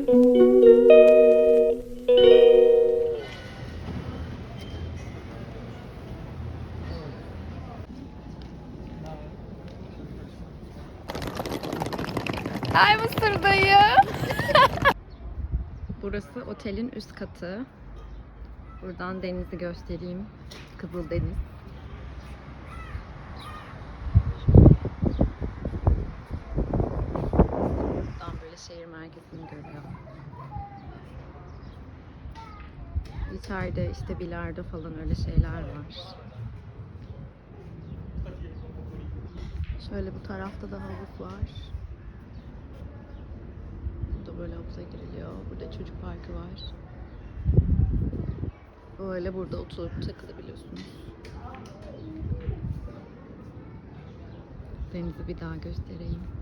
Ay Mısır'dayım. Burası otelin üst katı. Buradan denizi göstereyim. Kızıl Deniz. Buradan böyle şehir merkezini görüyor. İçeride işte bilardo falan öyle şeyler var. Şöyle bu tarafta da havuz var. Burada böyle havuza giriliyor. Burada çocuk parkı var. Böyle burada oturup takılabiliyorsunuz. Denizi bir daha göstereyim.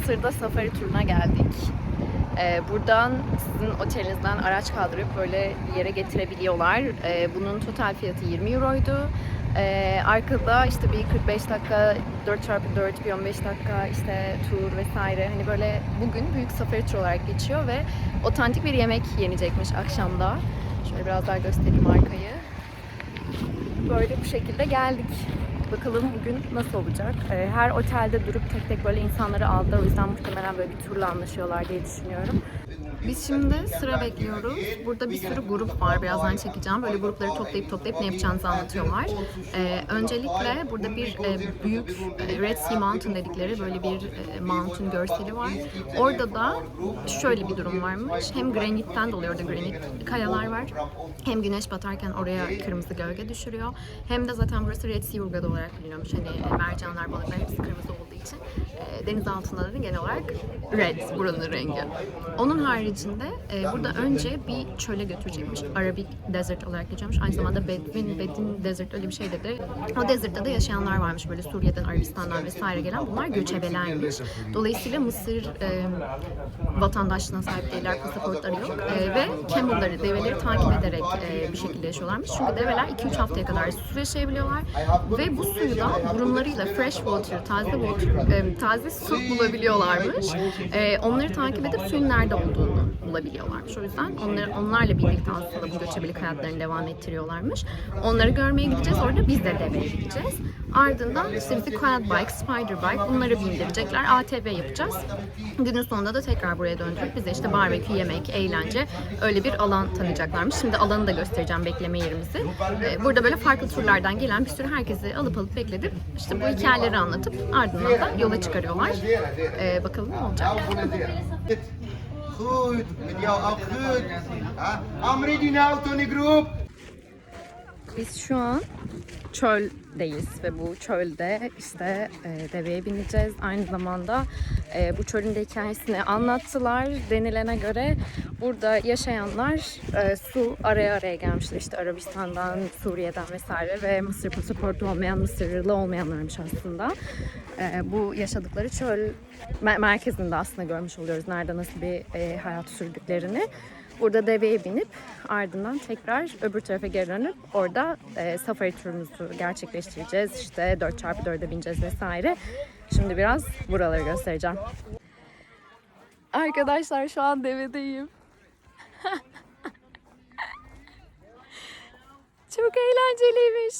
Mısır'da safari turuna geldik. Ee, buradan sizin otelinizden araç kaldırıp böyle yere getirebiliyorlar. Ee, bunun total fiyatı 20 euroydu. Ee, arkada işte bir 45 dakika 4x4 bir 15 dakika işte tur vesaire hani böyle bugün büyük safari tur olarak geçiyor ve otantik bir yemek yenecekmiş akşamda. Şöyle biraz daha göstereyim arkayı. Böyle bu şekilde geldik. Bakalım bugün nasıl olacak. Ee, Her otelde durup tek tek böyle insanları aldı. O yüzden muhtemelen böyle bir turla anlaşıyorlar diye düşünüyorum. Biz şimdi sıra bekliyoruz. Burada bir sürü grup var. Birazdan çekeceğim. Böyle grupları toplayıp toplayıp ne yapacağınızı anlatıyorlar. Ee, öncelikle burada bir e, büyük e, Red Sea Mountain dedikleri böyle bir e, mountain görseli var. Orada da şöyle bir durum varmış. Hem granitten dolayı orada granit kayalar var. Hem güneş batarken oraya kırmızı gölge düşürüyor. Hem de zaten burası Red Sea Urgada olarak biliniyormuş. Hani e, mercanlar, balıklar hepsi kırmızı olduğu için e, deniz altında da genel olarak red buranın rengi. Onun haricinde e, burada önce bir çöle götürecekmiş. Arabic Desert olarak geçiyormuş. Aynı zamanda Bedouin, Bedin Desert öyle bir şey dedi. O desertta da yaşayanlar varmış. Böyle Suriye'den, Arabistan'dan vesaire gelen. Bunlar göçebelermiş. Dolayısıyla Mısır e, vatandaşlığına sahip değiller, pasaportları yok. E, ve camel'ları, develeri takip ederek e, bir şekilde yaşıyorlarmış. Çünkü develer 2-3 haftaya kadar susuz yaşayabiliyorlar. Ve bu suyu da burunlarıyla fresh water, taze water, e, taze su bulabiliyorlarmış. E, onları takip edip suyun nerede olduğunu bulabiliyorlarmış. O yüzden onları, onlarla birlikte aslında bu göçebelik hayatlarını devam ettiriyorlarmış. Onları görmeye gideceğiz. Orada biz de deveye gideceğiz. Ardından işte quad bike, spider bike bunları bindirecekler. ATV yapacağız. Günün sonunda da tekrar buraya döndürüp bize işte barbekü, yemek, eğlence öyle bir alan tanıyacaklarmış. Şimdi alanı da göstereceğim bekleme yerimizi. Ee, Burada böyle farklı turlardan gelen bir sürü herkesi alıp alıp bekledip işte bu hikayeleri anlatıp ardından da yola çıkarıyorlar. Ee, bakalım ne olacak. Goed, met jou. Biz şu an çöldeyiz ve bu çölde işte e, deveye bineceğiz. Aynı zamanda e, bu çölün de hikayesini anlattılar. Denilene göre burada yaşayanlar e, su araya araya gelmişler. İşte Arabistan'dan, Suriye'den vesaire ve Mısır pasaportu olmayan, Mısırlı olmayanlarmış aslında. E, bu yaşadıkları çöl mer- merkezinde aslında görmüş oluyoruz. Nerede nasıl bir e, hayat sürdüklerini. Burada deveye binip ardından tekrar öbür tarafa geri dönüp orada e, safari turumuzu gerçekleştireceğiz. İşte 4x4'e bineceğiz vesaire. Şimdi biraz buraları göstereceğim. Arkadaşlar şu an devedeyim. Çok eğlenceliymiş.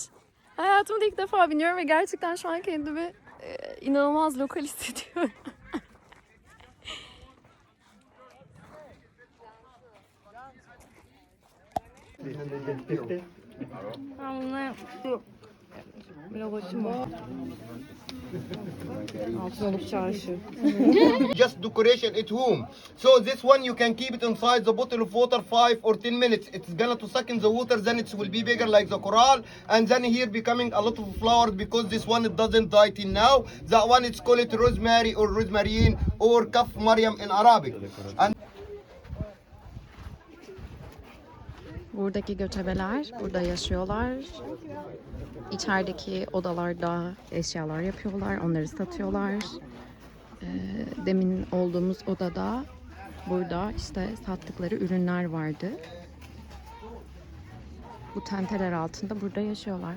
Hayatımda ilk defa biniyorum ve gerçekten şu an kendimi e, inanılmaz lokal hissediyorum. Just decoration at home. So this one you can keep it inside the bottle of water 5 or 10 minutes. It's gonna to suck in the water, then it will be bigger like the coral. And then here becoming a lot of flowers because this one it doesn't die till now. That one it's called rosemary or rosmarine or kaf Mariam in Arabic. And Buradaki göçebeler burada yaşıyorlar. İçerideki odalarda eşyalar yapıyorlar, onları satıyorlar. Ee, demin olduğumuz odada burada işte sattıkları ürünler vardı. Bu tenteler altında burada yaşıyorlar.